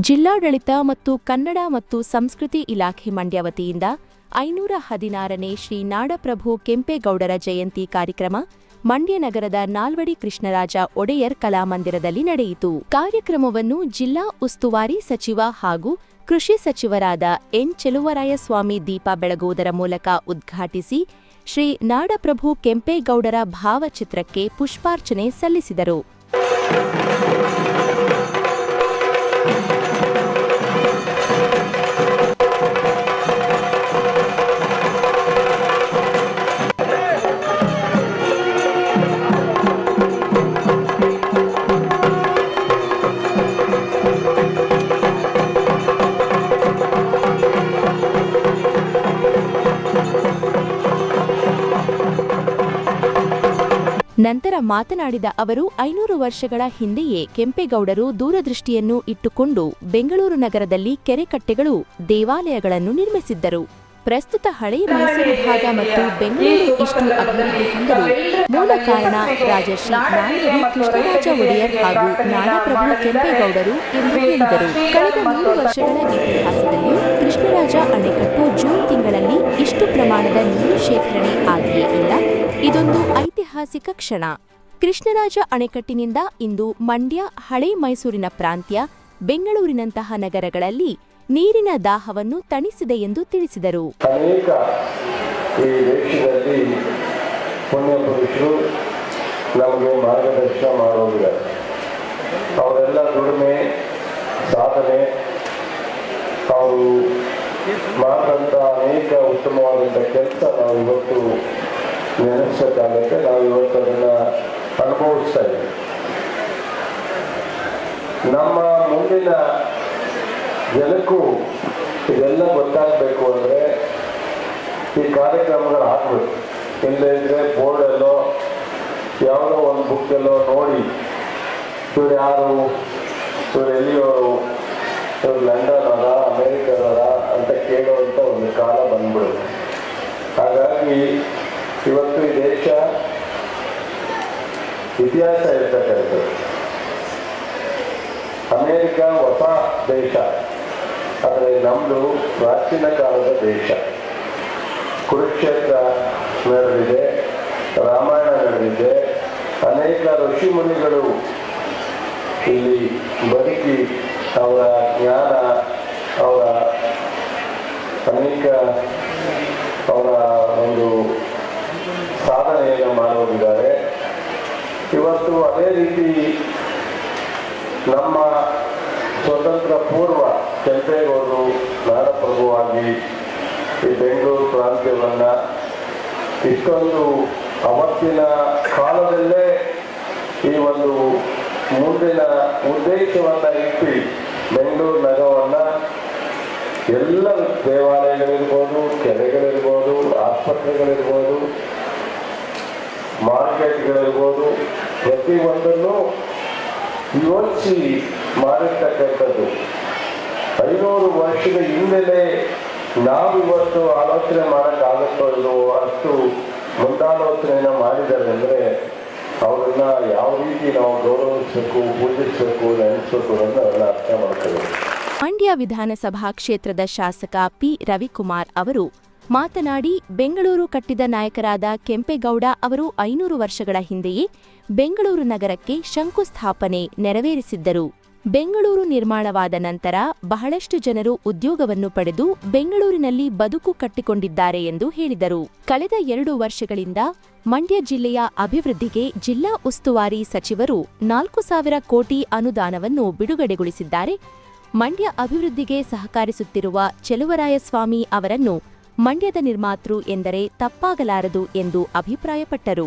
ಜಿಲ್ಲಾಡಳಿತ ಮತ್ತು ಕನ್ನಡ ಮತ್ತು ಸಂಸ್ಕೃತಿ ಇಲಾಖೆ ಮಂಡ್ಯ ವತಿಯಿಂದ ಐನೂರ ಹದಿನಾರನೇ ಶ್ರೀ ನಾಡಪ್ರಭು ಕೆಂಪೇಗೌಡರ ಜಯಂತಿ ಕಾರ್ಯಕ್ರಮ ಮಂಡ್ಯ ನಗರದ ನಾಲ್ವಡಿ ಕೃಷ್ಣರಾಜ ಒಡೆಯರ್ ಕಲಾಮಂದಿರದಲ್ಲಿ ನಡೆಯಿತು. ಕಾರ್ಯಕ್ರಮವನ್ನು ಜಿಲ್ಲಾ ಉಸ್ತುವಾರಿ ಸಚಿವ ಹಾಗೂ ಕೃಷಿ ಸಚಿವರಾದ ಎನ್ ಚೆಲುವರಾಯಸ್ವಾಮಿ ದೀಪ ಬೆಳಗುವುದರ ಮೂಲಕ ಉದ್ಘಾಟಿಸಿ ಶ್ರೀ ನಾಡಪ್ರಭು ಕೆಂಪೇಗೌಡರ ಭಾವಚಿತ್ರಕ್ಕೆ ಪುಷ್ಪಾರ್ಚನೆ ಸಲ್ಲಿಸಿದರು. ನಂತರ ಮಾತನಾಡಿದ ಅವರು, ಐನೂರು ವರ್ಷಗಳ ಹಿಂದೆಯೇ ಕೆಂಪೇಗೌಡರು ದೂರದೃಷ್ಟಿಯನ್ನು ಇಟ್ಟುಕೊಂಡು ಬೆಂಗಳೂರು ನಗರದಲ್ಲಿ ಕೆರೆಕಟ್ಟೆಗಳು ದೇವಾಲಯಗಳನ್ನು ನಿರ್ಮಿಸಿದ್ದರು. ಪ್ರಸ್ತುತ ಹಳೆಯ ಮೈಸೂರು ಭಾಗ ಮತ್ತು ಬೆಂಗಳೂರು ಇಷ್ಟು ಅಭಿವೃದ್ಧಿ ಹೊಂದಲು ಮೂಲ ಕಾರಣ ರಾಜಶ್ರೀ ನಾಯರು ಕೃಷ್ಣರಾಜ ಒಡೆಯರ್ ಹಾಗೂ ನಾಡಪ್ರಭು ಕೆಂಪೇಗೌಡರು ಎಂದು ಹೇಳಿದರು. ಕಳೆದ ಮೂರು ವರ್ಷಗಳ ಇತಿಹಾಸದಲ್ಲಿ ಕೃಷ್ಣರಾಜ ಅಣೆಕಟ್ಟು ಜೂನ್ ತಿಂಗಳಲ್ಲಿ ಇಷ್ಟು ಪ್ರಮಾಣದ ನೀರು ಶೇಖರಣೆ ಆಗಿಯೇ ಇಲ್ಲ. ಇದೊಂದು ಐತಿಹಾಸಿಕ ಕ್ಷಣ. ಕೃಷ್ಣರಾಜ ಅಣೆಕಟ್ಟಿನಿಂದ ಇಂದು ಮಂಡ್ಯ, ಹಳೆ ಮೈಸೂರಿನ ಪ್ರಾಂತ್ಯ, ಬೆಂಗಳೂರಿನಂತಹ ನಗರಗಳಲ್ಲಿ ನೀರಿನ ದಾಹವನ್ನು ತಣಿಸಿದೆ ಎಂದು ತಿಳಿಸಿದರು. ಅನೇಕ ಈ ದೇಶದಲ್ಲಿ ಪುಣ್ಯ ಪುರುಷರು ನಮಗೆ ಮಾರ್ಗದರ್ಶನ ಮಾಡೋದಿದ್ದಾರೆ ಅವರೆಲ್ಲ ದುಡಿಮೆ, ಸಾಧನೆ, ಅವರು ಮಾಡಿದಂಥ ಅನೇಕ ಉತ್ತಮವಾದಂಥ ಕೆಲಸ ನಾವು ಇವತ್ತು ನೆನೆಸಬೇಕಾಗತ್ತೆ ನಾವು ಇವತ್ತು ಅದನ್ನು ಅನುಭವಿಸ್ತಾ ಇದ್ದೀವಿ ನಮ್ಮ ಮುಂದಿನ ಜನಕ್ಕೂ ಇದೆಲ್ಲ ಗೊತ್ತಾಗಬೇಕು ಅಂದರೆ ಈ ಕಾರ್ಯಕ್ರಮಗಳು ಆಗಬೇಕು. ಇಲ್ಲದೇ ಇದ್ರೆ ಬೋರ್ಡಲ್ಲೋ ಯಾವುದೋ ಒಂದು ಬುಕ್ಕಲ್ಲೋ ನೋಡಿ. ಇವ್ರು ಯಾರು? ಇವ್ರು ಎಲ್ಲಿಯವರು? ಇವ್ರು ಲಂಡನ್ ಅದ ಅಮೇರಿಕದ ಅಂತ ಕೇಳುವಂಥ ಒಂದು ಕಾಲ ಬಂದ್ಬಿಡುತ್ತೆ. ಹಾಗಾಗಿ ಇವತ್ತು ಈ ದೇಶ ಇತಿಹಾಸ ಇರ್ತಕ್ಕಂಥದ್ದು. ಅಮೇರಿಕ ಹೊಸ ದೇಶ. ಆದರೆ ನಮ್ಮದು ಪ್ರಾಚೀನ ಕಾಲದ ದೇಶ. ಕುರುಕ್ಷೇತ್ರ ನಡೆದಿದೆ, ರಾಮಾಯಣ ನಡೆದಿದೆ. ಅನೇಕ ಋಷಿ ಮುನಿಗಳು ಇಲ್ಲಿ ಬದುಕಿ ಅವರ ಜ್ಞಾನ, ಅವರ ಅನೇಕ ಅವರ ಒಂದು ಸಾಧನೆಯನ್ನು ಮಾಡೋರಿದ್ದಾರೆ ಇವತ್ತು ಅದೇ ರೀತಿ ನಮ್ಮ ಸ್ವತಂತ್ರ ಪೂರ್ವ ಕೆಂಪೇಗೌಡರು ನಾಡಪ್ರಭುವಾಗಿ ಈ ಬೆಂಗಳೂರು ಪ್ರಾಂತ್ಯವನ್ನು ಇಷ್ಟೊಂದು ಅವತ್ತಿನ ಕಾಲದಲ್ಲೇ ಈ ಒಂದು ಮುಂದಿನ ಉದ್ದೇಶವನ್ನು ಇಟ್ಟು ಬೆಂಗಳೂರು ನಗರವನ್ನು ಎಲ್ಲ ದೇವಾಲಯಗಳಿರ್ಬೋದು, ಕೆರೆಗಳಿರ್ಬೋದು, ಆಸ್ಪತ್ರೆಗಳಿರ್ಬೋದು ಮಾರ್ಕೆಟ್ಗಳಿರ್ಬೋದು, ಪ್ರತಿಯೊಂದನ್ನು ಯೋಚಿಸಿ ಮಾಡಿರ್ತಕ್ಕಂಥದ್ದು ಐನೂರು ವರ್ಷದ ಹಿಂದೆಲೇ ನಾವು ಇವತ್ತು ಆಲೋಚನೆ ಮಾಡೋಕ್ಕಾಗುತ್ತೋ ಇಲ್ಲವೋ ಅಷ್ಟು ಮುಂದಾಲೋಚನೆಯನ್ನು ಮಾಡಿದ್ದಾರೆ ಅಂದರೆ ಅವರನ್ನ ಯಾವ ರೀತಿ ನಾವು ಗೌರವಿಸಬೇಕು, ಪೂಜಿಸಬೇಕು ನೆನೆಸಬೇಕು ಅನ್ನೋದನ್ನ ಅರ್ಥ ಮಾಡ್ತೇವೆ ಮಂಡ್ಯ ವಿಧಾನಸಭಾ ಕ್ಷೇತ್ರದ ಶಾಸಕ ಪಿ. ರವಿಕುಮಾರ್ ಅವರು ಮಾತನಾಡಿ ಬೆಂಗಳೂರು ಕಟ್ಟಿದ ನಾಯಕರಾದ ಕೆಂಪೇಗೌಡ ಅವರು ಐನೂರು ವರ್ಷಗಳ ಹಿಂದೆಯೇ ಬೆಂಗಳೂರು ನಗರಕ್ಕೆ ಶಂಕುಸ್ಥಾಪನೆ ನೆರವೇರಿಸಿದ್ದರು. ಬೆಂಗಳೂರು ನಿರ್ಮಾಣವಾದ ನಂತರ ಬಹಳಷ್ಟು ಜನರು ಉದ್ಯೋಗವನ್ನು ಪಡೆದು ಬೆಂಗಳೂರಿನಲ್ಲಿ ಬದುಕು ಕಟ್ಟಿಕೊಂಡಿದ್ದಾರೆ ಎಂದು ಹೇಳಿದರು. ಕಳೆದ ಎರಡು ವರ್ಷಗಳಿಂದ ಮಂಡ್ಯ ಜಿಲ್ಲೆಯ ಅಭಿವೃದ್ಧಿಗೆ ಜಿಲ್ಲಾ ಉಸ್ತುವಾರಿ ಸಚಿವರು ನಾಲ್ಕು ಸಾವಿರ ಕೋಟಿ ಅನುದಾನವನ್ನು ಬಿಡುಗಡೆಗೊಳಿಸಿದ್ದಾರೆ. ಮಂಡ್ಯ ಅಭಿವೃದ್ಧಿಗೆ ಸಹಕರಿಸುತ್ತಿರುವ ಚೆಲುವರಾಯಸ್ವಾಮಿ ಅವರನ್ನು ಮಂಡ್ಯದ ನಿರ್ಮಾತೃ ಎಂದರೆ ತಪ್ಪಾಗಲಾರದು ಎಂದು ಅಭಿಪ್ರಾಯಪಟ್ಟರು.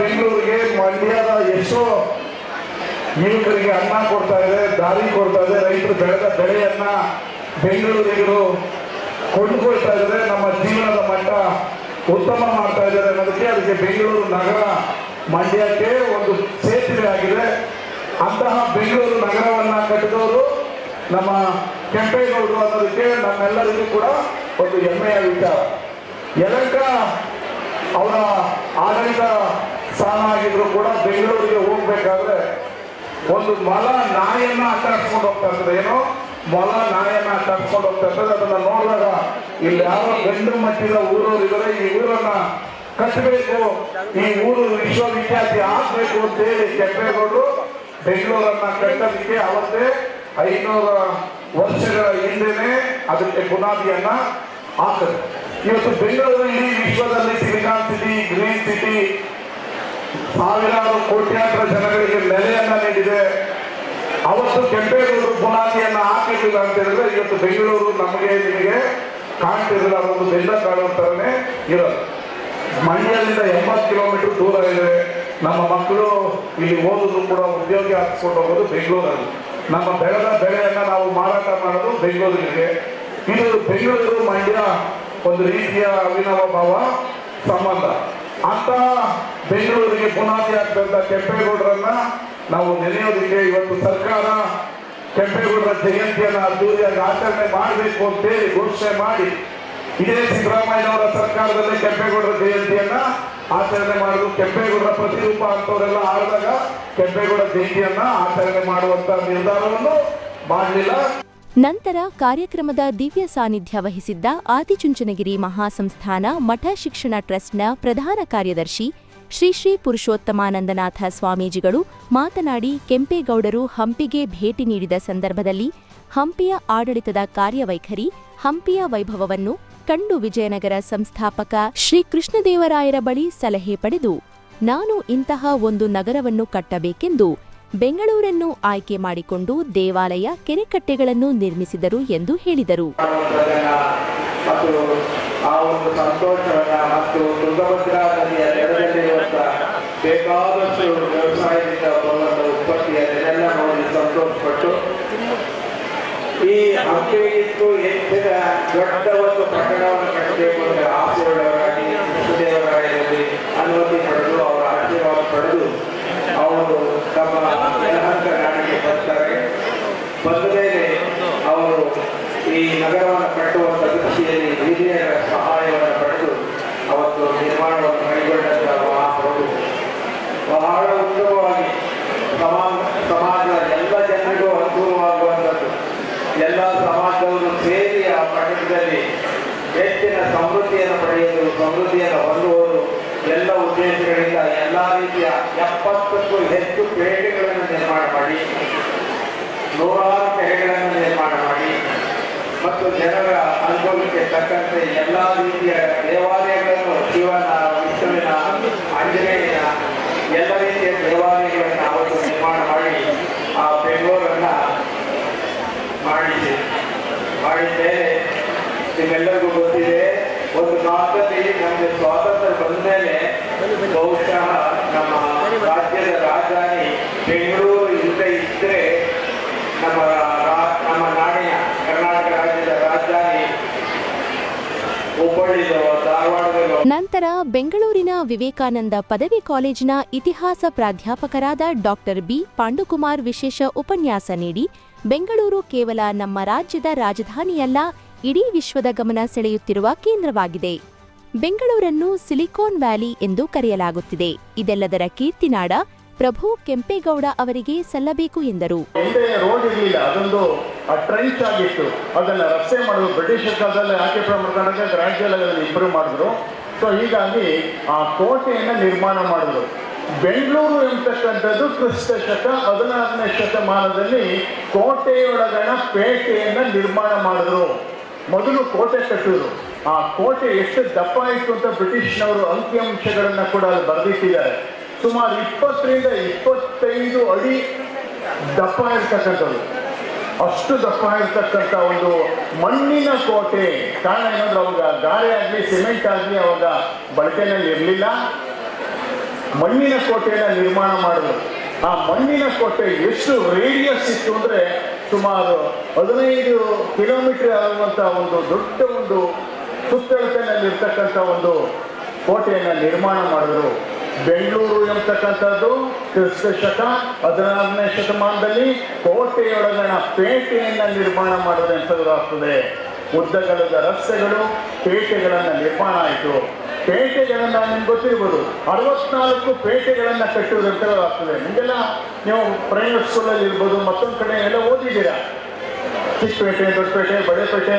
ಬೆಂಗಳೂರಿಗೆ ಮಂಡ್ಯದ ಎಷ್ಟೋ ಯುವಕರಿಗೆ ಅನ್ನ ಕೊಡ್ತಾ ಇದೆ, ದಾರಿ ಕೊಡ್ತಾ ಇದೆ, ರೈತರು ಬೆಳೆದ ಬೆಳೆಯನ್ನ ಬೆಂಗಳೂರಿಗರು ಕೊಂಡುಕೊಳ್ತಾ ಇದ್ದಾರೆ, ನಮ್ಮ ಜೀವನದ ಮಟ್ಟ ಉತ್ತಮ ಮಾಡ್ತಾ ಇದ್ದಾರೆ ಅನ್ನೋದಕ್ಕೆ ಅದಕ್ಕೆ ಬೆಂಗಳೂರು ನಗರ ಮಂಡ್ಯಕ್ಕೆ ಒಂದು ಸೇತುವೆ ಆಗಿದೆ. ಅಂತಹ ಬೆಂಗಳೂರು ನಗರವನ್ನ ಕಟ್ಟಿದವರು ನಮ್ಮ ಕೆಂಪೇಗೌಡರು ಅನ್ನೋದಕ್ಕೆ ನಮ್ಮೆಲ್ಲರಿಗೂ ಕೂಡ ಒಂದು ಹೆಮ್ಮೆಯ ವಿಚಾರ ಯಲಂಕ ಅವರ ಆಡಳಿತ ಸ್ಥಾನ ಆಗಿದ್ರು ಕೂಡ ಬೆಂಗಳೂರಿಗೆ ಹೋಗ್ಬೇಕಾದ್ರೆ ಒಂದು ಮಲ ನಾಯಿಯನ್ನ ಆಟಾಡ್ಸ್ಕೊಂಡು ಹೋಗ್ತಾ ಇರ್ತದೆ. ಏನೋ? ಮೊಲ ನಾಯನ್ನ ಆಟಾಡ್ಸ್ಕೊಂಡು ಹೋಗ್ತಾ ಇರ್ತದೆ. ಅದನ್ನ ನೋಡಿದಾಗ ಇಲ್ಲಿ ಯಾವ ಗಂಡು ಮಟ್ಟಿದ ಊರು ಇದ್ರೆ. ಈ ಊರನ್ನ ಕಟ್ಟಬೇಕು. ಈ ಊರು ವಿಶ್ವವಿಖ್ಯಾತಿ ಆಗ್ಬೇಕು ಅಂತೇಳಿ ಕೆಂಪೇಗೌಡರು ಬೆಂಗಳೂರನ್ನ ಕಟ್ಟೋದಕ್ಕೆ ಅವತ್ತೇ ಐನೂರ ವರ್ಷಗಳ ಹಿಂದೆನೆ ಅದಕ್ಕೆ ಬುನಾದಿಯನ್ನ ಹಾಕಿದ್ರು ಇವತ್ತು ಬೆಂಗಳೂರು ಇಡೀ ವಿಶ್ವದಲ್ಲಿ ಸಿಲಿಕಾನ್ ಸಿಟಿ, ಗ್ರೀನ್ ಸಿಟಿ, ಸಾವಿರಾರು ಕೋಟ್ಯಾಂತರ ಜನಗಳಿಗೆ ನೆಲೆಯನ್ನ ನೀಡಿದೆ. ಅವತ್ತು ಕೆಂಪೇಗೌಡರು ಬುನಾದಿಯನ್ನ ಹಾಕಿದ್ದಿಲ್ಲ ಅಂತ ಹೇಳಿದ್ರೆ ಇವತ್ತು ಬೆಂಗಳೂರು ನಮಗೆ ನಿಮಗೆ ಕಾಣ್ತಿರಲಿಲ್ಲ ಒಂದು ಬೆಲ್ಲ ಕಾಣುವ ಥರನೇ ಇರೋದು. ಮಂಡ್ಯದಿಂದ ಎಂಬತ್ತು ಕಿಲೋಮೀಟರ್ ದೂರ ಇದೆ. ನಮ್ಮ ಮಕ್ಕಳು ಇಲ್ಲಿ ಓದೋದು ಕೂಡ ಉದ್ಯೋಗ ಹಾಕಿಸ್ಕೊಂಡು ಹೋಗೋದು ಬೆಂಗಳೂರಲ್ಲಿ. ನಮ್ಮ ಬೆಳೆದ ಬೆಳೆಯನ್ನ ನಾವು ಮಾರಾಟ ಮಾಡೋದು ಬೆಂಗಳೂರಿಗೆ. ಇದು ಬೆಂಗಳೂರು ಮಂಡ್ಯ ಒಂದು ರೀತಿಯ ಅವಿನವ ಭಾವ, ಸಂಬಂಧ. ಅಂತ ಬೆಂಗಳೂರಿಗೆ ಬುನಾದಿ ಆಗ್ತಂತ ಕೆಂಪೇಗೌಡರನ್ನ ನಾವು ನೆನೆಯೋದಕ್ಕೆ ಇವತ್ತು ಸರ್ಕಾರ ಕೆಂಪೇಗೌಡರ ಜಯಂತಿಯನ್ನ ಅದ್ದೂರಿಯಾಗಿ ಆಚರಣೆ ಮಾಡಬೇಕು ಅಂತೇಳಿ ಘೋಷಣೆ ಮಾಡಿ, ಇದೇ ಸಿದ್ದರಾಮಯ್ಯನವರ ಸರ್ಕಾರದಲ್ಲಿ ಕೆಂಪೇಗೌಡರ ಜಯಂತಿಯನ್ನ ಆಚರಣೆ ಮಾಡುದು ಕೆಂಪೇಗೌಡರ ಪ್ರತಿರೂಪ ಅಂತವರೆಲ್ಲ ಆಡಿದಾಗ ಕೆಂಪೇಗೌಡ ಜಯಂತಿಯನ್ನ ಆಚರಣೆ ಮಾಡುವಂತ ನಿರ್ಧಾರವನ್ನು ಮಾಡಲಿಲ್ಲ. ನಂತರ ಕಾರ್ಯಕ್ರಮದ ದಿವ್ಯ ಸಾನ್ನಿಧ್ಯ ವಹಿಸಿದ್ದ ಆದಿಚುಂಚನಗಿರಿ ಮಹಾಸಂಸ್ಥಾನ ಮಠ ಶಿಕ್ಷಣ ಟ್ರಸ್ಟ್ನ ಪ್ರಧಾನ ಕಾರ್ಯದರ್ಶಿ ಶ್ರೀ ಶ್ರೀ ಪುರುಷೋತ್ತಮಾನಂದನಾಥ ಸ್ವಾಮೀಜಿಗಳು ಮಾತನಾಡಿ ಕೆಂಪೇಗೌಡರು ಹಂಪಿಗೆ ಭೇಟಿ ನೀಡಿದ ಸಂದರ್ಭದಲ್ಲಿ ಹಂಪಿಯ ಆಡಳಿತದ ಕಾರ್ಯವೈಖರಿ ಹಂಪಿಯ ವೈಭವವನ್ನು ಕಂಡು ವಿಜಯನಗರ ಸಂಸ್ಥಾಪಕ ಶ್ರೀ ಕೃಷ್ಣದೇವರಾಯರ ಬಳಿ ಸಲಹೆ ಪಡೆದು, ನಾನು ಇಂತಹ ಒಂದು ನಗರವನ್ನು ಕಟ್ಟಬೇಕೆಂದು ಬೆಂಗಳೂರನ್ನು ಆಯ್ಕೆ ಮಾಡಿಕೊಂಡು ದೇವಾಲಯ ಕೆರೆಕಟ್ಟೆಗಳನ್ನು ನಿರ್ಮಿಸಿದರು ಎಂದು ಹೇಳಿದರು. ಮಾಡುವಂಥದ್ದನ್ನ ಮತ್ತು ದೊಡ್ಡ ಒಂದು ಪ್ರಕರಣವನ್ನು ಕಟ್ಟಬೇಕು ತುಂಗಭದ್ರಾ ಆಸೆ ಬೇಕಾದಷ್ಟು ವ್ಯವಸಾಯದಿಂದ ಬರುವಂಥ ಉತ್ಪತ್ತಿ ಅದನ್ನೆಲ್ಲ ನೋಡಿ ಸಂತೋಷಪಟ್ಟು ಈ ಹಂಪಿಗಿಂತೂ ಹೆಚ್ಚಿನ ದೊಡ್ಡ ಒಂದು ಪಟ್ಟಣವನ್ನು ಕಟ್ಟಬೇಕು ಅಂತ ಆಸೆಯುಳ್ಳವರಾಗಿ ಕೃಷ್ಣದೇವರಾಯರಲ್ಲಿ ಅನುಮತಿ ಪಡೆದು ಅವರ ಆಶೀರ್ವಾದ ಪಡೆದು ಅವರು ತಮ್ಮ ಯಲಹಂಕ ನಾಡಿಗೆ ಬರ್ತಾರೆ ಬಂದ ಮೇಲೆ ಅವರು ಈ ನಗರವನ್ನು ಕಟ್ಟುವಂಥ ದೃಷ್ಟಿಯಲ್ಲಿ ಹಿರಿಯರ ಸಹಾಯವನ್ನು ಪಡೆದು ಅವತ್ತು ನಿರ್ಮಾಣವನ್ನು ಕೈಗೊಂಡಂಥ ಮಹಾಪ್ರಭು ಬಹಳ ಉತ್ತಮವಾಗಿ ಸಮಾಜ ಸಮಾಜದ ಎಲ್ಲ ಜನರಿಗೂ ಅನುಕೂಲವಾಗುವಂಥದ್ದು ಎಲ್ಲ ಸಮಾಜವನ್ನು ಸೇರಿ ಆ ಪಟ್ಟಣದಲ್ಲಿ ಹೆಚ್ಚಿನ ಸಮೃದ್ಧಿಯನ್ನು ಪಡೆಯಲು, ಸಮೃದ್ಧಿಯನ್ನು ಹೊಂದುವುದು ಎಲ್ಲ ಉದ್ದೇಶಗಳಿಂದ ಎಲ್ಲ ರೀತಿಯ ಎಪ್ಪತ್ತಕ್ಕೂ ಹೆಚ್ಚು ಪೇಟೆಗಳನ್ನು ನಿರ್ಮಾಣ ಮಾಡಿ, ನೂರಾರು ಕೆರೆಗಳನ್ನು ನಿರ್ಮಾಣ ಮಾಡಿ, ಮತ್ತು ಜನರ ಅನುಭವಕ್ಕೆ ತಕ್ಕಂತೆ ಎಲ್ಲ ರೀತಿಯ ದೇವಾಲಯಗಳನ್ನು ಶಿವನ ವಿಷ್ಣುವಿನ ಆಂಜನೇಯನ ಎಲ್ಲ ರೀತಿಯ ದೇವಾಲಯಗಳನ್ನು ಅವತ್ತು ನಿರ್ಮಾಣ ಮಾಡಿ ಆ ಬೆಂಗಳೂರನ್ನ ಮಾಡಿದೆ ಮಾಡಿದ್ದೇನೆ ನಿಮ್ಮೆಲ್ಲರಿಗೂ ಗೊತ್ತಿದೆ ಒಂದು ಕಾಲದಲ್ಲಿ ನಮಗೆ ಸ್ವಾತಂತ್ರ್ಯ ಬಂದ ಮೇಲೆ ಬಹುಶಃ ನಮ್ಮ ರಾಜ್ಯದ ರಾಜಧಾನಿ ಬೆಂಗಳೂರು ಇಲ್ಲದೆ ಇದ್ದರೆ ನಮ್ಮ ನಮ್ಮ ನಾಡಿನ ಕರ್ನಾಟಕ ರಾಜ್ಯದ ರಾಜಧಾನಿ ಹುಬ್ಬಳ್ಳಿದೋ ನಂತರ ಬೆಂಗಳೂರಿನ ವಿವೇಕಾನಂದ ಪದವಿ ಕಾಲೇಜಿನ ಇತಿಹಾಸ ಪ್ರಾಧ್ಯಾಪಕರಾದ ಡಾಕ್ಟರ್ ಬಿ. ಪಾಂಡುಕುಮಾರ್ ವಿಶೇಷ ಉಪನ್ಯಾಸ ನೀಡಿ, ಬೆಂಗಳೂರು ಕೇವಲ ನಮ್ಮ ರಾಜ್ಯದ ರಾಜಧಾನಿಯಲ್ಲ, ಇಡೀ ವಿಶ್ವದ ಗಮನ ಸೆಳೆಯುತ್ತಿರುವ ಕೇಂದ್ರವಾಗಿದೆ. ಬೆಂಗಳೂರನ್ನು ಸಿಲಿಕಾನ್ ವ್ಯಾಲಿ ಎಂದು ಕರೆಯಲಾಗುತ್ತಿದೆ. ಇದೆಲ್ಲದರ ಕೀರ್ತಿನಾಡ ಪ್ರಭು ಕೆಂಪೇಗೌಡ ಅವರಿಗೆ ಸಲ್ಲಬೇಕು ಎಂದರು. ರೋಡ್ ಇರಲಿಲ್ಲ, ಅದೊಂದು ಟ್ರೆಂಚ್ ಆಗಿತ್ತು. ಅದನ್ನ ರಸ್ತೆ ಮಾಡಿದ್ರು. ಬ್ರಿಟಿಷರ್ ಕಾಲದಲ್ಲಿ ಆಕ್ಯುಪೈ ಮಾಡ್ಕೊಂಡಾಗ ರಾಜ್ಯ ಅದನ್ನು ಇಂಪ್ರೂವ್ ಮಾಡಿದ್ರು. ಸೊ ಹೀಗಾಗಿ ಆ ಕೋಟೆಯನ್ನು ನಿರ್ಮಾಣ ಮಾಡಿದ್ರು. ಬೆಂಗಳೂರು ಎಂಬತಕ್ಕಂಥದ್ದು ಕ್ರಿಸ್ತ ಶಕ ಹದಿನಾರನೇ ಶತಮಾನದಲ್ಲಿ ಕೋಟೆಯೊಳಗಣ ಪೇಟೆಯನ್ನು ನಿರ್ಮಾಣ ಮಾಡಿದ್ರು. ಮೊದಲು ಕೋಟೆ ಕಟ್ಟಿದ್ರು. ಆ ಕೋಟೆ ಎಷ್ಟು ದಪ್ಪ ಇತ್ತು ಅಂತ ಬ್ರಿಟಿಷ್ನವರು ಅಂಕಿಅಂಶಗಳನ್ನು ಕೂಡ ಅಲ್ಲಿ ಬರೆದಿಟ್ಟಿದ್ದಾರೆ. ಸುಮಾರು ಇಪ್ಪತ್ತರಿಂದ ಇಪ್ಪತ್ತೈದು ಅಡಿ ದಪ್ಪ ಇರ್ತಕ್ಕಂಥದ್ದು. ಅಷ್ಟು ದಪ್ಪ ಇರ್ತಕ್ಕಂಥ ಒಂದು ಮಣ್ಣಿನ ಕೋಟೆ. ಕಾರಣ ಏನಂದ್ರೆ ಅವಾಗ ಗಾರೆ ಆಗಲಿ, ಸಿಮೆಂಟ್ ಆಗಲಿ ಅವಾಗ ಬಳಕೆನಲ್ಲಿ ಇರಲಿಲ್ಲ. ಮಣ್ಣಿನ ಕೋಟೆಯನ್ನು ನಿರ್ಮಾಣ ಮಾಡಿದ್ರು. ಆ ಮಣ್ಣಿನ ಕೋಟೆ ಎಷ್ಟು ರೇಡಿಯಸ್ ಇತ್ತು ಅಂದರೆ ಸುಮಾರು ಹದಿನೈದು ಕಿಲೋಮೀಟರ್ ಆಗುವಂಥ ಒಂದು ದೊಡ್ಡ ಒಂದು ಸುತ್ತಳತೆನಲ್ಲಿರ್ತಕ್ಕಂಥ ಒಂದು ಕೋಟೆಯನ್ನು ನಿರ್ಮಾಣ ಮಾಡಿದ್ರು. ಬೆಂಗಳೂರು ಎಂಬತಕ್ಕಂಥದ್ದು ಕ್ರಿಸ್ತ ಶಕ ಹದಿನಾರನೇ ಶತಮಾನದಲ್ಲಿ ಕೋಟೆಯೊಳಗಣ ಪೇಟೆಯನ್ನು ನಿರ್ಮಾಣ ಮಾಡೋದು ಆಗ್ತದೆ ಉದ್ದಗಳದ ರಸ್ತೆಗಳು ಪೇಟೆಗಳನ್ನು ನಿರ್ಮಾಣ ಆಯಿತು. ಪೇಟೆಗಳನ್ನು ನಿಮ್ಗೆ ಗೊತ್ತಿರ್ಬೋದು. ಅರವತ್ನಾಲ್ಕು ಪೇಟೆಗಳನ್ನು ಕಟ್ಟುವುದಂತ ಆಗ್ತದೆ ನಿಮಗೆಲ್ಲ ನೀವು ಪ್ರೈವೇಟ್ ಸ್ಕೂಲಲ್ಲಿ ಇರ್ಬೋದು, ಮತ್ತೊಂದು ಕಡೆ ಎಲ್ಲ ಓದಿದ್ದೀರಾ? ಚಿಕ್ಕಪೇಟೆ, ದೊಡ್ಡಪೇಟೆ, ಬಡೆಪೇಟೆ,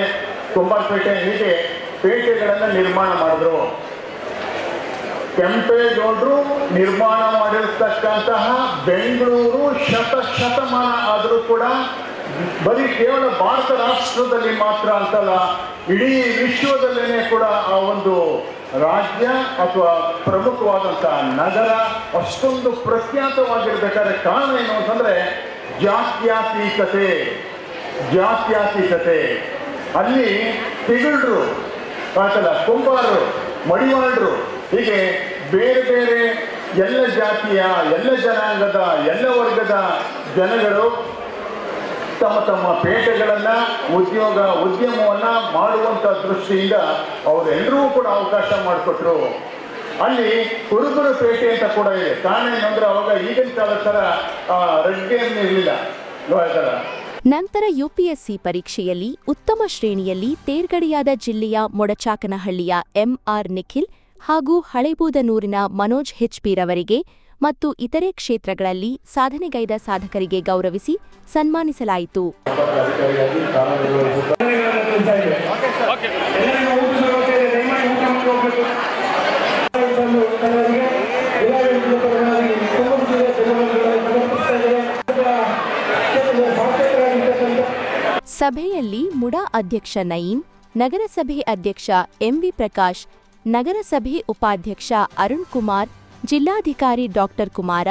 ಕುಂಬಾರಪೇಟೆ, ಹೀಗೆ. ಪೇಟೆಗಳನ್ನು ನಿರ್ಮಾಣ ಮಾಡಿದ್ರು. ಕೆಂಪೇಗೌಡರು ನಿರ್ಮಾಣ ಮಾಡಿರ್ತಕ್ಕಂತಹ ಬೆಂಗಳೂರು ಶತ ಶತಮಾನ ಆದರೂ ಕೂಡ ಬರೀ ಕೇವಲ ಭಾರತ ರಾಷ್ಟ್ರದಲ್ಲಿ ಮಾತ್ರ ಅಂತಲ್ಲ, ಇಡೀ ವಿಶ್ವದಲ್ಲೇನೆ ಕೂಡ ಆ ಒಂದು ರಾಜ್ಯ ಅಥವಾ ಪ್ರಮುಖವಾದಂತಹ ನಗರ ಅಷ್ಟೊಂದು ಪ್ರಖ್ಯಾತವಾಗಿರ್ಬೇಕಾದ್ರೆ ಕಾರಣ ಏನು ಅಂತಂದ್ರೆ ಜಾತ್ಯಾತೀತತೆ ಜಾತ್ಯಾತೀತತೆ. ಅಲ್ಲಿ ತಿಗಳ್ರು ಆತಲ್ಲ ಕುಂಬಾರರು, ಮಡಿವಾಳರು, ಹೀಗೆ ಬೇರೆ ಬೇರೆ ಎಲ್ಲ ಜಾತಿಯ, ಎಲ್ಲ ಜನಾಂಗದ, ಎಲ್ಲ ವರ್ಗದ ಜನಗಳು ತಮ್ಮ ತಮ್ಮ ಪೇಟೆಗಳನ್ನು, ಉದ್ಯೋಗ, ಉದ್ಯಮವನ್ನ ಮಾಡುವಂತ ದೃಷ್ಟಿಯಿಂದ ಅವರೆಲ್ಲರೂ ಕೂಡ ಅವಕಾಶ ಮಾಡಿಕೊಟ್ರು. ಅಲ್ಲಿ ಕುರುಬರ ಪೇಟೆ ಅಂತ ಕೂಡ ಇದೆ. ಕಾರಣ ಏನಂದ್ರೆ ಅವಾಗ ಈಗಿನ ಕಾಲದ ಥರ ರಡ್ಗೆ ಇರಲಿಲ್ಲ ನಂತರ ಯುಪಿಎಸ್ಸಿ ಪರೀಕ್ಷೆಯಲ್ಲಿ ಉತ್ತಮ ಶ್ರೇಣಿಯಲ್ಲಿ ತೇರ್ಗಡೆಯಾದ ಜಿಲ್ಲೆಯ ಮೊಡಚಾಕನಹಳ್ಳಿಯ ಎಂಆರ್ ನಿಖಿಲ್ ಹಾಗೂ ಹಳೆಬೂದನೂರಿನ ಮನೋಜ್ ಹೆಚ್ಪಿರವರಿಗೆ ಮತ್ತು ಇತರೆ ಕ್ಷೇತ್ರಗಳಲ್ಲಿ ಸಾಧನೆಗೈದ ಸಾಧಕರಿಗೆ ಗೌರವಿಸಿ ಸನ್ಮಾನಿಸಲಾಯಿತು. ಸಭೆಯಲ್ಲಿ ಮುಡಾ ಅಧ್ಯಕ್ಷ ನಯೀಂ, ನಗರಸಭೆ ಅಧ್ಯಕ್ಷ ಎಂವಿ ಪ್ರಕಾಶ್, ನಗರಸಭೆ ಉಪಾಧ್ಯಕ್ಷ ಅರುಣ್ ಕುಮಾರ್, ಜಿಲ್ಲಾಧಿಕಾರಿ ಡಾಕ್ಟರ್ ಕುಮಾರ,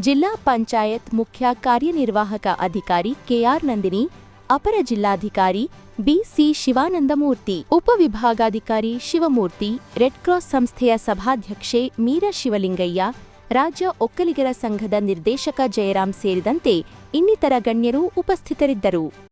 ಜಿಲ್ಲಾ ಪಂಚಾಯತ್ ಮುಖ್ಯ ಕಾರ್ಯನಿರ್ವಾಹಕ ಅಧಿಕಾರಿ ಕೆಆರ್ ನಂದಿನಿ, ಅಪರ ಜಿಲ್ಲಾಧಿಕಾರಿ ಬಿಸಿ ಶಿವಾನಂದಮೂರ್ತಿ ಉಪವಿಭಾಗಾಧಿಕಾರಿ ಶಿವಮೂರ್ತಿ, ರೆಡ್ ಕ್ರಾಸ್ ಸಂಸ್ಥೆಯ ಸಭಾಧ್ಯಕ್ಷೆ ಮೀರಾ ಶಿವಲಿಂಗಯ್ಯ, ರಾಜ್ಯ ಒಕ್ಕಲಿಗರ ಸಂಘದ ನಿರ್ದೇಶಕ ಜಯರಾಮ್ ಸೇರಿದಂತೆ ಇನ್ನಿತರ ಗಣ್ಯರು ಉಪಸ್ಥಿತರಿದ್ದರು.